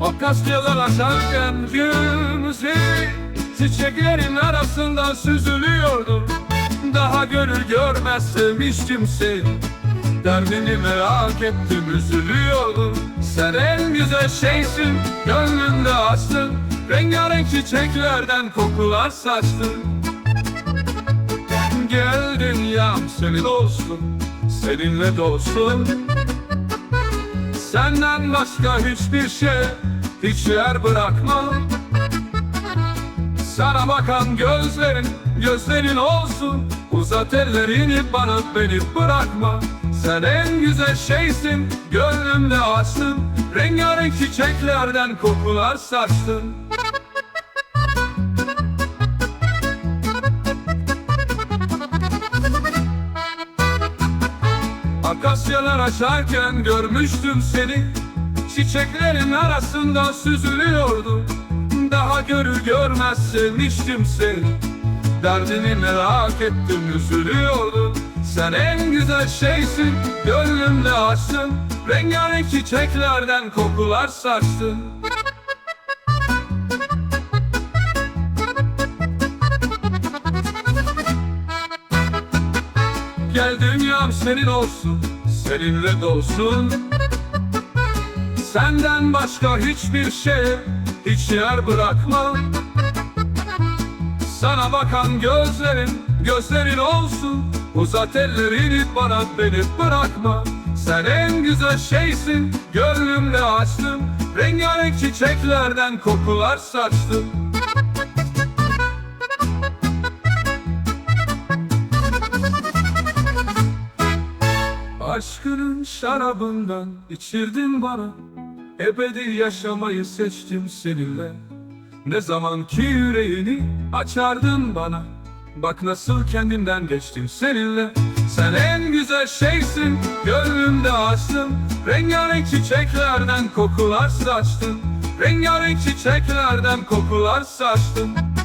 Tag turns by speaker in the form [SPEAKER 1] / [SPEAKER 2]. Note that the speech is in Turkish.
[SPEAKER 1] Akasyalar açarken gülümüzü Çiçeklerin arasından süzülüyordu. Daha görür görmez sevmiştim seni Derdini merak ettim üzülüyordum Sen en güzel şeysin Gönlümde açtın Rengarenk çiçeklerden kokular saçtın. Gel dünyam senin olsun Seninle dolsun Senden başka hiçbir şey Hiç yer bırakma Sana bakan gözlerin Gözlerin olsun. Uzat ellerini bana beni bırakma. Sen en güzel şeysin Gönlümde açtın Rengarenk çiçeklerden kokular saçtın Akasyalar açarken görmüştüm seni. Çiçeklerin arasında süzülüyordu. Daha görür görmez sevmiştim seni Derdini merak ettim üzülüyordu Sen en güzel şeysin Gönlümde açtın. Rengarenk çiçeklerden kokular saçtın. Gel dünyam senin olsun, seninle dolsun. Senden başka hiçbir şey, hiç yer bırakma Sana bakan gözlerin, gözlerin olsun. Uzat ellerini bana beni bırakma. Sen en güzel şeysin, gönlümde açtım. Rengarenk çiçeklerden kokular saçtım Aşkının şarabından içirdin bana. Ebedi yaşamayı seçtim seninle. Ne zaman ki yüreğini açardın bana. Bak nasıl kendimden geçtim seninle. Sen en güzel şeysin Gönlümde açtın Rengarenk çiçeklerden kokular saçtın. Rengarenk çiçeklerden kokular saçtın